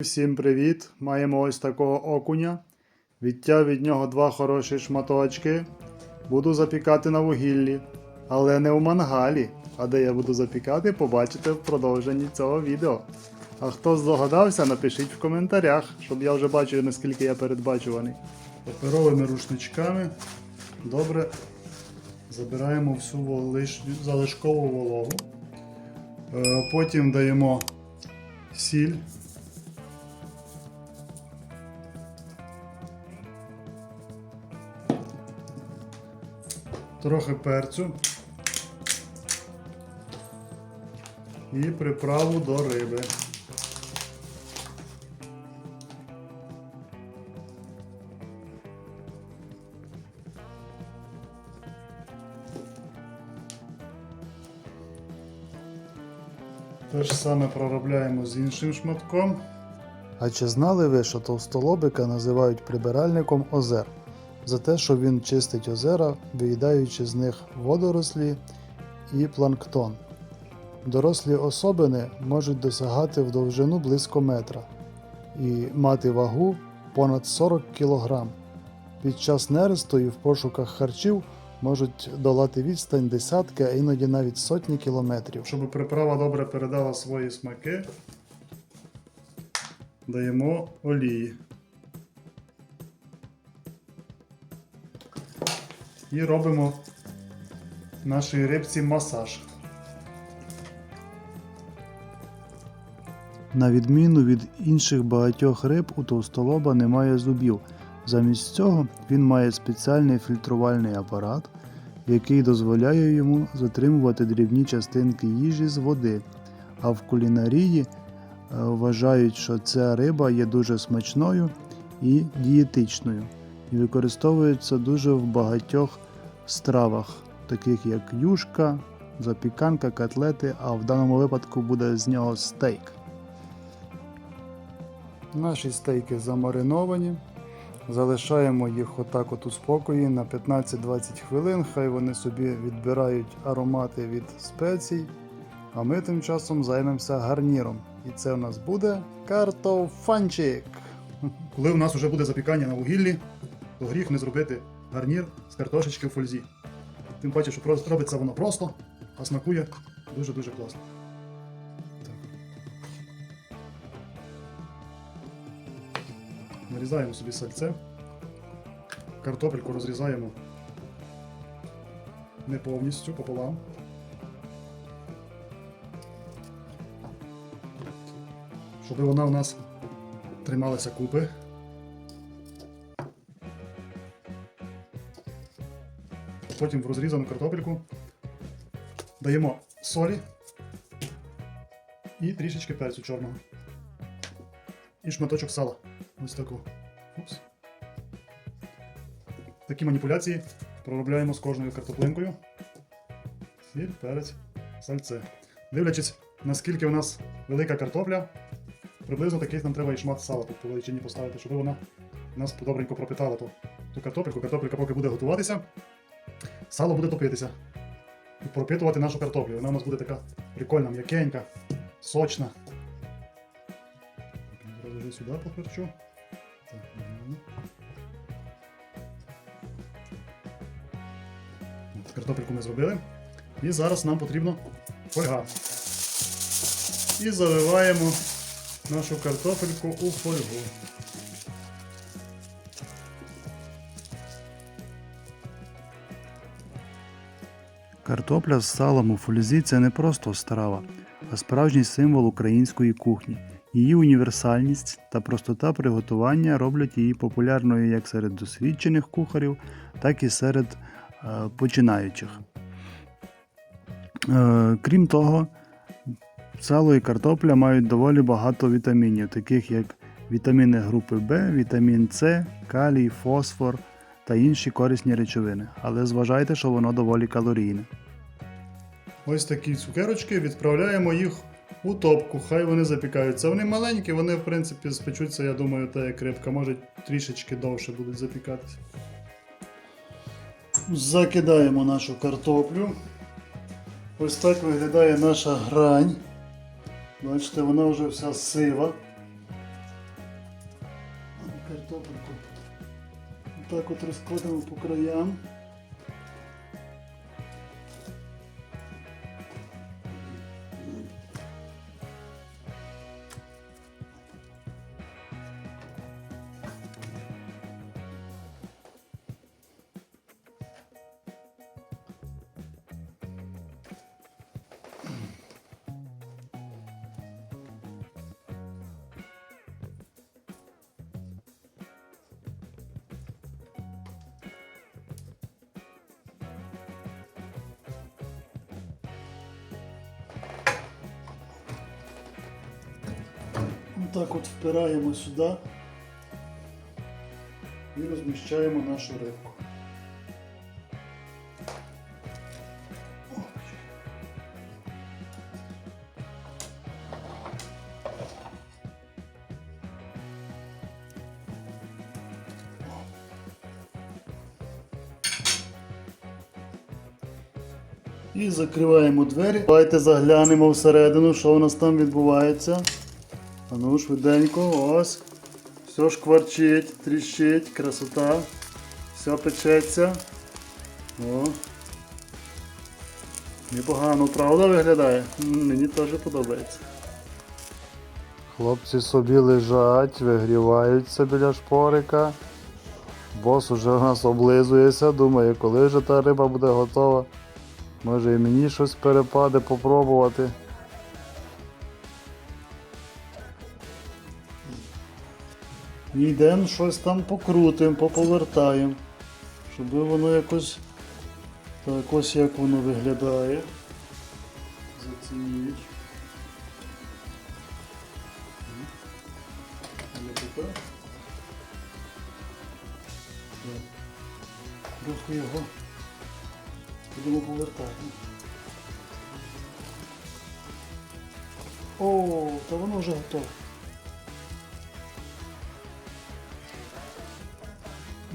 Всім привіт! Маємо ось такого окуня. Відтяв від нього два хороші шматочки. Буду запікати на вугіллі. Але не у мангалі. А де я буду запікати, побачите в продовженні цього відео. А хто здогадався, напишіть в коментарях, щоб я вже бачив, наскільки я передбачуваний. Паперовими рушничками добре забираємо всю волиш- залишкову вологу. Е, Потім даємо сіль. Трохи перцю і приправу до риби. Те ж саме проробляємо з іншим шматком. А чи знали ви, що товстолобика називають прибиральником озер? За те, що він чистить озера, виїдаючи з них водорослі і планктон. Дорослі особини можуть досягати в довжину близько метра і мати вагу понад 40 кг. Під час нересту і в пошуках харчів можуть долати відстань десятки, а іноді навіть сотні кілометрів. Щоб приправа добре передала свої смаки, даємо олії. І робимо нашій рибці масаж. На відміну від інших багатьох риб, у товстолоба немає зубів. Замість цього він має спеціальний фільтрувальний апарат, який дозволяє йому затримувати дрібні частинки їжі з води. А в кулінарії е, вважають, що ця риба є дуже смачною і дієтичною і використовується дуже в багатьох стравах, таких як юшка, запіканка, котлети, а в даному випадку буде з нього стейк. Наші стейки замариновані. Залишаємо їх отак от у спокої на 15-20 хвилин. Хай вони собі відбирають аромати від спецій. А ми тим часом займемося гарніром. І це у нас буде картофанчик. Коли у нас вже буде запікання на вугіллі, то гріх не зробити гарнір з картошечки в фользі. Тим паче, що робиться воно просто, а смакує дуже-дуже класно. Нарізаємо собі сальце. Картопельку розрізаємо не повністю пополам. Щоб вона у нас трималася купи. Потім в розрізану картопельку даємо солі і трішечки перцю чорного. І шматочок сала. Ось таку. Упс. Такі маніпуляції проробляємо з кожною картоплинкою. Сіль, перець, сальце. Дивлячись, наскільки у нас велика картопля, приблизно такий нам треба і шмат сала по величині поставити, щоб вона нас добренько пропитала ту, ту картопельку. Картопелька поки буде готуватися, сало буде топитися. І пропитувати нашу картоплю. Вона у нас буде така прикольна, м'якенька, сочна. Вже сюди поперчу. Так. От, Картопельку ми зробили. І зараз нам потрібно фольга. І заливаємо нашу картопельку у фольгу. Картопля з салом у фользі це не просто страва, а справжній символ української кухні. Її універсальність та простота приготування роблять її популярною як серед досвідчених кухарів, так і серед е, починаючих. Е, крім того, сало і картопля мають доволі багато вітамінів, таких як вітаміни групи В, вітамін С, калій, фосфор та інші корисні речовини. Але зважайте, що воно доволі калорійне. Ось такі цукерочки, відправляємо їх у топку, хай вони запікаються. Вони маленькі, вони в принципі спечуться, я думаю, та як рибка, може трішечки довше будуть запікатися. Закидаємо нашу картоплю. Ось так виглядає наша грань. Бачите, вона вже вся сива. картопельку. Так от розкладемо по краям. Так от впираємо сюди і розміщаємо нашу рибку. І закриваємо двері. Давайте заглянемо всередину, що у нас там відбувається. А ну швиденько, ось. Все шкварчить, тріщить, красота. Все печеться. О. Непогано, правда виглядає? Мені теж подобається. Хлопці собі лежать, вигріваються біля шпорика. Бос уже у нас облизується, думає, коли вже та риба буде готова. Може і мені щось перепаде попробувати. Йдемо щось там покрутимо, поповертаємо, щоб воно якось так ось як воно виглядає. Зацініть. Трохи його будемо повертати. О, та воно вже готове.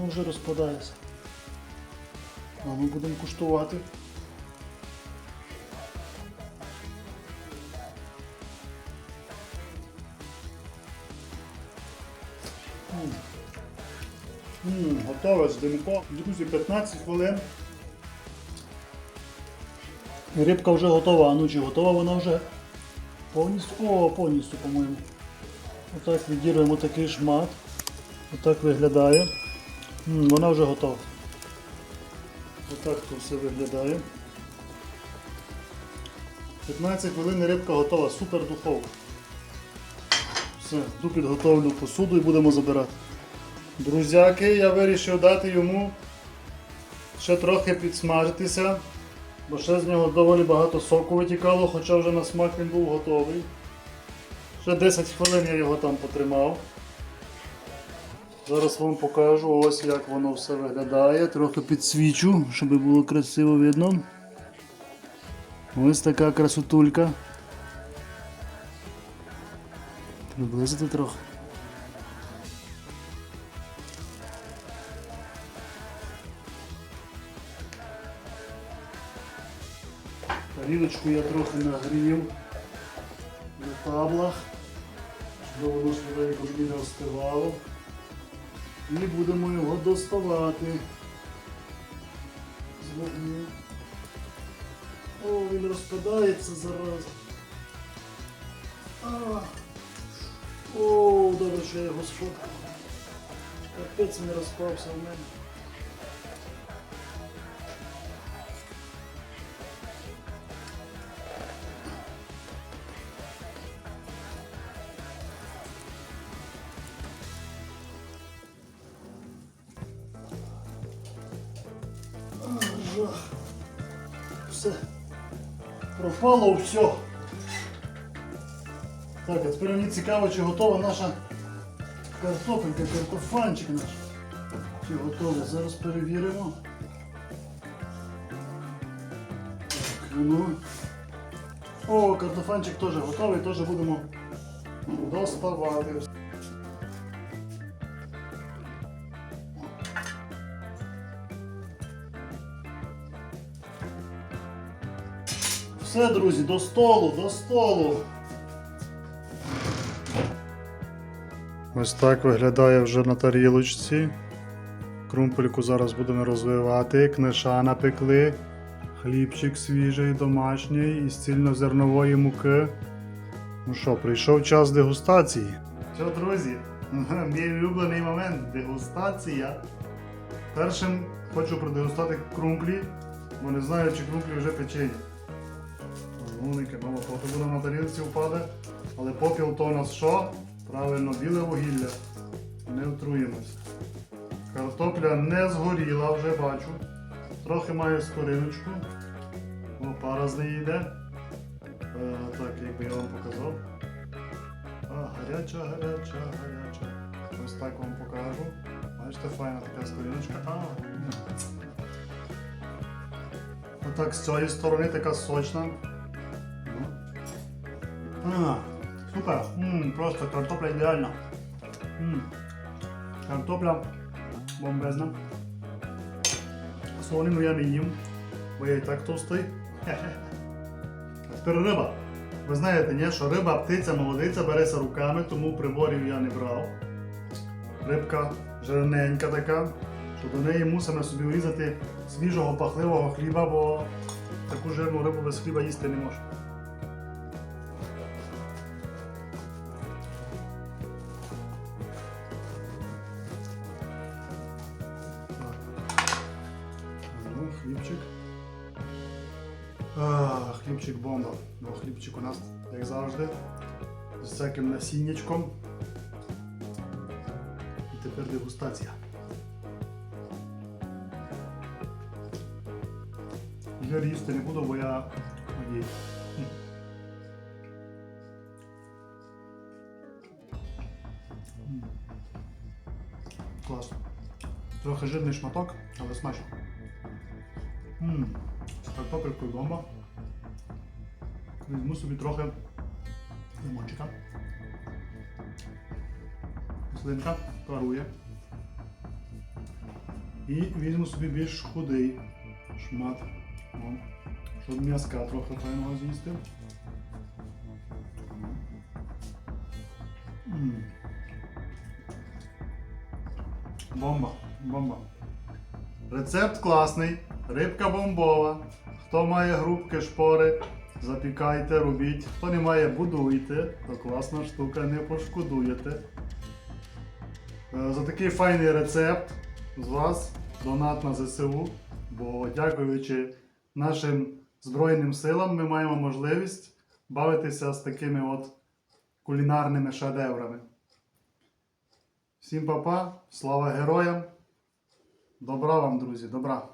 Воно вже розпадається. А ми будемо куштувати. Готове з димко. Друзі, 15 хвилин. Рибка вже готова, а ну чи готова вона вже повністю? О, повністю, по-моєму. Отак відірвемо такий шмат. Отак виглядає. Вона вже готова. Отак то все виглядає. 15 хвилин рибка готова, супер духовка. Все, йду підготовлю посуду і будемо забирати. Друзяки, я вирішив дати йому ще трохи підсмажитися, бо ще з нього доволі багато соку витікало, хоча вже на смак він був готовий. Ще 10 хвилин я його там потримав. Зараз вам покажу ось як воно все виглядає. Трохи підсвічу, щоб було красиво видно. Ось така красотулька. Приблизити трохи. Тарілочку я трохи нагрів на таблах, щоб воно швиденько не остивало. І будемо його доставати. з. О, він розпадається зараз. А. О, добре, що я його сфоткав. Капець не розпався в мене. Пропало все. Так, а тепер мені цікаво, чи готова наша картопелька, картофанчик наш. Чи готовий? Зараз перевіримо. Так, ну. О, картофанчик теж готовий, теж будемо доставати. Все, друзі, до столу, до столу. Ось так виглядає вже на тарілочці. Крумпельку зараз будемо розвивати, книша напекли, хлібчик свіжий, домашній із цільнозернової муки. Ну що, прийшов час дегустації. Що, друзі, мій улюблений момент дегустація. Першим хочу продегустати крумплі, бо не знаю, чи крумплі вже печені. Гуники, мало трохи буде на тарілці впаде, але попіл то у нас що? Правильно, біле вугілля. Не отруємося. Картопля не згоріла, вже бачу. Трохи має скориночку. О, пара з неї йде. Е, так, як би я вам показав. А, гаряча, гаряча, гаряча. Ось так вам покажу. Бачите, файна така скориночка. А. Отак з цієї сторони така сочна. Супер. М, просто картопля ідеальна. М. Картопля бомбезна. Солонину я не їм, бо я і так товстий. А тепер риба. Ви знаєте, ні, що риба, птиця, молодиця береться руками, тому приборів я не брав. Рибка жирненька така, що до неї мусимо собі врізати свіжого пахливого хліба, бо таку жирну рибу без хліба їсти не можна. Хлібчик. А, хлібчик бомба. Ну, хлібчик у нас, як завжди, з всяким насіннячком. І тепер дегустація. Я їсти не буду, бо я одій. Класно. Трохи жирний шматок, але смачно. Ммм, з картопелькою бомба. Візьму собі трохи лимончика. Слинка парує. І візьму собі більш худий шмат. О, щоб м'язка трохи файного з'їсти. Бомба, бомба. Рецепт класний, рибка бомбова. Хто має грубки, шпори, запікайте, робіть. Хто не має, будуйте. То класна штука, не пошкодуєте. Е, За такий файний рецепт з вас донат на ЗСУ. Бо дякуючи нашим Збройним силам, ми маємо можливість бавитися з такими от кулінарними шедеврами. Всім па-па, слава героям! Добра вам, друзі, добра!